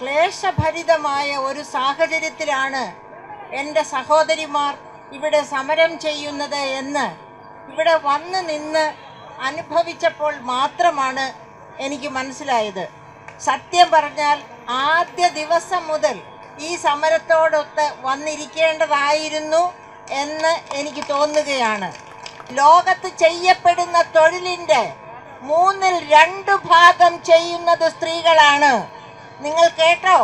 ക്ലേശഭരിതമായ ഒരു സാഹചര്യത്തിലാണ് എന്റെ സഹോദരിമാർ ഇവിടെ സമരം ചെയ്യുന്നത് എന്ന് ഇവിടെ വന്ന് നിന്ന് അനുഭവിച്ചപ്പോൾ മാത്രമാണ് എനിക്ക് മനസ്സിലായത്. സത്യം പറഞ്ഞാൽ ആദ്യ ദിവസം മുതൽ ഈ സമരത്തോടൊത്ത് വന്നിരിക്കേണ്ടതായിരുന്നു എന്ന് എനിക്ക് തോന്നുകയാണ്. ലോകത്ത് ചെയ്യപ്പെടുന്ന തൊഴിലിന്റെ മൂന്നിൽ രണ്ട് ഭാഗം ചെയ്യുന്നത് സ്ത്രീകളാണ്. നിങ്ങൾ കേട്ടോ?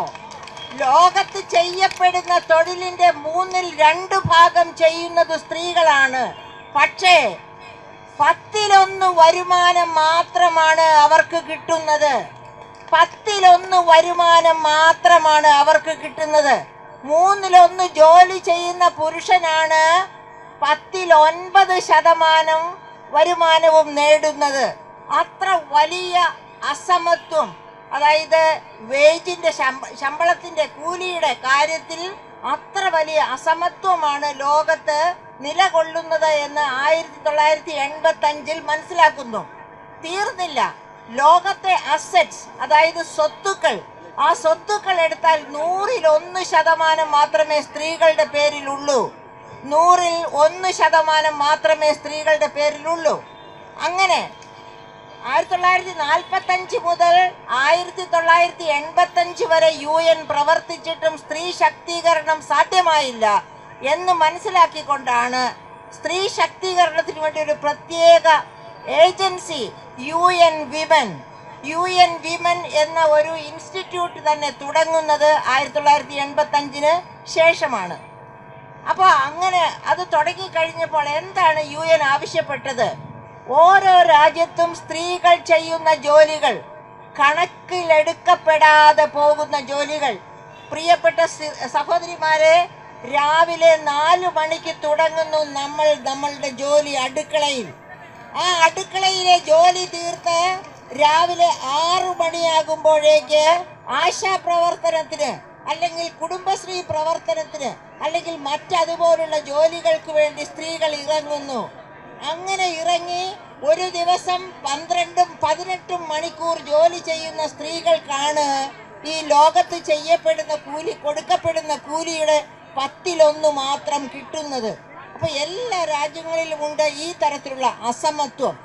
ലോകത്ത് ചെയ്യപ്പെടുന്ന തൊഴിലിന്റെ മൂന്നിൽ രണ്ട് ഭാഗം ചെയ്യുന്നത് സ്ത്രീകളാണ്. പക്ഷേ പത്തിലൊന്ന് വരുമാനം മാത്രമാണ് അവർക്ക് കിട്ടുന്നത്. പത്തിലൊന്ന് വരുമാനം മാത്രമാണ് അവർക്ക് കിട്ടുന്നത്. മൂന്നിലൊന്ന് ജോലി ചെയ്യുന്ന പുരുഷനാണ് പത്തിൽ ഒൻപത് ശതമാനം വരുമാനവും നേടുന്നത്. അത്ര വലിയ അസമത്വം. അതായത് വേജിന്റെ ശമ്പ ശമ്പളത്തിന്റെ കൂലിയുടെ കാര്യത്തിൽ അത്ര വലിയ അസമത്വമാണ് ലോകത്ത് നിലകൊള്ളുന്നത് എന്ന് ആയിരത്തി തൊള്ളായിരത്തി എൺപത്തി അഞ്ചിൽ മനസ്സിലാക്കുന്നു. തീർന്നില്ല. ലോകത്തെ അസറ്റ്സ് അതായത് സ്വത്തുക്കൾ ആ സ്വത്തുക്കൾ എടുത്താൽ നൂറിൽ ഒന്ന് ശതമാനം മാത്രമേ സ്ത്രീകളുടെ പേരിലുള്ളൂ. നൂറിൽ ഒന്ന് ശതമാനം മാത്രമേ സ്ത്രീകളുടെ പേരിലുള്ളൂ. അങ്ങനെ ആയിരത്തി തൊള്ളായിരത്തി നാൽപ്പത്തി അഞ്ച് മുതൽ ആയിരത്തി തൊള്ളായിരത്തി എൺപത്തി അഞ്ച് വരെ യു എൻ പ്രവർത്തിച്ചിട്ടും സ്ത്രീ ശാക്തീകരണം സാധ്യമായില്ല എന്ന് മനസ്സിലാക്കിക്കൊണ്ടാണ് സ്ത്രീ ശാക്തീകരണത്തിന് വേണ്ടി ഒരു പ്രത്യേക agency UN women UN women N women എന്ന ഒരു ഇൻസ്റ്റിറ്റ്യൂട്ട് തന്നെ തുടങ്ങുന്നത് ആയിരത്തി തൊള്ളായിരത്തി എൺപത്തി അഞ്ചിന് ശേഷമാണ്. അപ്പോൾ അങ്ങനെ അത് തുടങ്ങിക്കഴിഞ്ഞപ്പോൾ എന്താണ് യു എൻ ആവശ്യപ്പെട്ടത്? ഓരോ രാജ്യത്തും സ്ത്രീകൾ ചെയ്യുന്ന ജോലികൾ കണക്കിലെടുക്കപ്പെടാതെ പോകുന്ന ജോലികൾ. പ്രിയപ്പെട്ട സഹോദരിമാരെ രാവിലെ നാലു മണിക്ക് തുടങ്ങുന്നു നമ്മൾ നമ്മളുടെ ജോലി അടുക്കളയിൽ. ആ അടുക്കളയിലെ ജോലി തീർത്ത് രാവിലെ ആറു മണിയാകുമ്പോഴേക്ക് ആശാപ്രവർത്തനത്തിന് അല്ലെങ്കിൽ കുടുംബശ്രീ പ്രവർത്തനത്തിന് അല്ലെങ്കിൽ മറ്റതുപോലുള്ള ജോലികൾക്ക് വേണ്ടി സ്ത്രീകൾ ഇറങ്ങുന്നു. അങ്ങനെ ഇറങ്ങി ഒരു ദിവസം പന്ത്രണ്ടും പതിനെട്ടും മണിക്കൂർ ജോലി ചെയ്യുന്ന സ്ത്രീകൾക്കാണ് ഈ ലോകത്ത് ചെയ്യപ്പെടുന്ന കൂലി കൊടുക്കപ്പെടുന്ന കൂലിയുടെ പത്തിലൊന്ന് മാത്രം കിട്ടുന്നത്. അപ്പോൾ എല്ലാ രാജ്യങ്ങളിലും ഉണ്ട് ഈ തരത്തിലുള്ള അസമത്വം.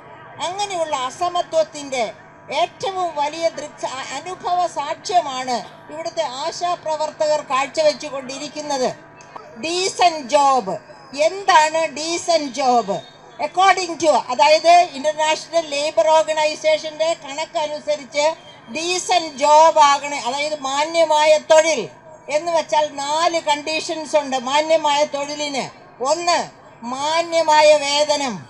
അങ്ങനെയുള്ള അസമത്വത്തിന്റെ ഏറ്റവും വലിയ ദൃക്സ അനുഭവ സാക്ഷ്യമാണ് ഇവിടുത്തെ ആശാപ്രവർത്തകർ കാഴ്ചവെച്ചുകൊണ്ടിരിക്കുന്നത്. Decent job. എന്താണ് ഡീസൻ ജോബ്? അക്കോർഡിംഗ് ടു അതായത് ഇന്റർനാഷണൽ ലേബർ ഓർഗനൈസേഷന്റെ കണക്കനുസരിച്ച് ഡീസൻ ജോബ് ആകണേ അതായത് മാന്യമായ തൊഴിൽ എന്ന് വെച്ചാൽ നാല് കണ്ടീഷൻസ് ഉണ്ട് മാന്യമായ തൊഴിലിന്. ഒന്ന് മാന്യമായ വേതനം.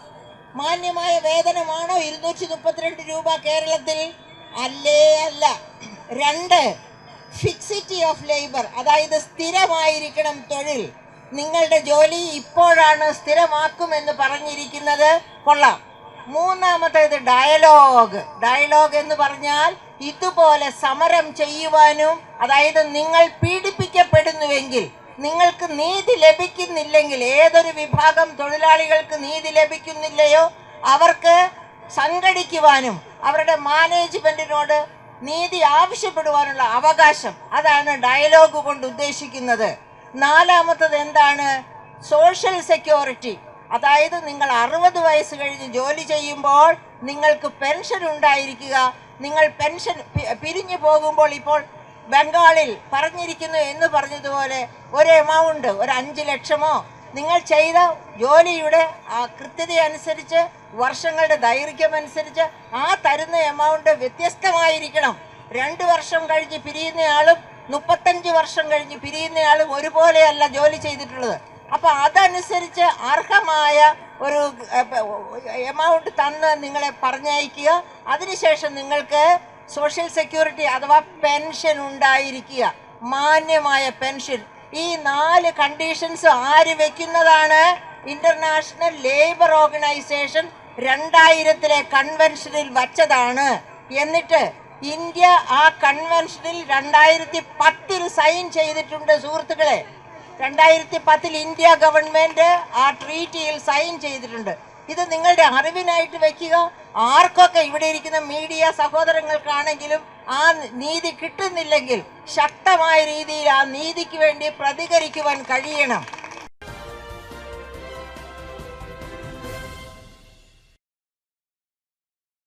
മാന്യമായ വേതനമാണോ ഇരുന്നൂറ്റി മുപ്പത്തിരണ്ട് രൂപ കേരളത്തിൽ? അല്ലേ അല്ല. രണ്ട് ഫിക്സിറ്റി ഓഫ് ലേബർ അതായത് സ്ഥിരമായിരിക്കണം തൊഴിൽ. നിങ്ങളുടെ ജോലി ഇപ്പോഴാണ് സ്ഥിരമാക്കുമെന്ന് പറഞ്ഞിരിക്കുന്നത്. കൊള്ളാം. മൂന്നാമത്തേത് ഡയലോഗ്. ഡയലോഗ് എന്ന് പറഞ്ഞാൽ ഇതുപോലെ സമരം ചെയ്യുവാനും അതായത് നിങ്ങൾ പീഡിപ്പിക്കപ്പെടുന്നുവെങ്കിൽ നിങ്ങൾക്ക് നീതി ലഭിക്കുന്നില്ലെങ്കിൽ ഏതൊരു വിഭാഗം തൊഴിലാളികൾക്ക് നീതി ലഭിക്കുന്നില്ലയോ അവർക്ക് സംഘടിക്കുവാനും അവരുടെ മാനേജ്മെന്റിനോട് നീതി ആവശ്യപ്പെടുവാനുള്ള അവകാശം. അതാണ് ഡയലോഗ് കൊണ്ട് ഉദ്ദേശിക്കുന്നത്. നാലാമത്തത് എന്താണ്? സോഷ്യൽ സെക്യൂരിറ്റി അതായത് നിങ്ങൾ അറുപത് വയസ്സ് കഴിഞ്ഞ് ജോലി ചെയ്യുമ്പോൾ നിങ്ങൾക്ക് പെൻഷൻ ഉണ്ടായിരിക്കുക. നിങ്ങൾ പെൻഷൻ പിരിഞ്ഞു പോകുമ്പോൾ ഇപ്പോൾ ബംഗാളിൽ പറഞ്ഞിരിക്കുന്നു എന്ന് പറഞ്ഞതുപോലെ ഒരു എമൗണ്ട് ഒരു അഞ്ച് ലക്ഷമോ? നിങ്ങൾ ചെയ്ത ജോലിയുടെ ആ കൃത്യത അനുസരിച്ച് വർഷങ്ങളുടെ ദൈർഘ്യം അനുസരിച്ച് ആ തരുന്ന എമൗണ്ട് വ്യത്യസ്തമായിരിക്കണം. രണ്ട് വർഷം കഴിഞ്ഞ് പിരിയുന്നയാളും മുപ്പത്തഞ്ച് വർഷം കഴിഞ്ഞ് പിരിയുന്നയാളും ഒരുപോലെയല്ല ജോലി ചെയ്തിട്ടുള്ളത്. അപ്പൊ അതനുസരിച്ച് അർഹമായ ഒരു എമൗണ്ട് തന്ന് നിങ്ങളെ പറഞ്ഞയക്കുക. അതിനുശേഷം നിങ്ങൾക്ക് സോഷ്യൽ സെക്യൂരിറ്റി അഥവാ പെൻഷൻ ഉണ്ടായിരിക്കുക. മാന്യമായ പെൻഷൻ. ഈ നാല് കണ്ടീഷൻസ് ആര് വെക്കുന്നതാണ്? ഇന്റർനാഷണൽ ലേബർ ഓർഗനൈസേഷൻ രണ്ടായിരത്തിലെ കൺവെൻഷനിൽ വച്ചതാണ്. എന്നിട്ട് ഇന്ത്യ ആ കൺവെൻഷനിൽ രണ്ടായിരത്തി പത്തിൽ സൈൻ ചെയ്തിട്ടുണ്ട് സുഹൃത്തുക്കളെ. രണ്ടായിരത്തി പത്തിൽ ഇന്ത്യ ഗവൺമെന്റ് ആ ട്രീറ്റിയിൽ സൈൻ ചെയ്തിട്ടുണ്ട്. ഇത് നിങ്ങളുടെ അറിവിനായിട്ട് വെക്കുക. ആർക്കൊക്കെ ഇവിടെ ഇരിക്കുന്ന മീഡിയ സഹോദരങ്ങൾക്കാണെങ്കിലും ആ നീതി കിട്ടുന്നില്ലെങ്കിൽ ശക്തമായ രീതിയിൽ ആ നീതിക്ക് വേണ്ടി പ്രതികരിക്കുവാൻ കഴിയണം.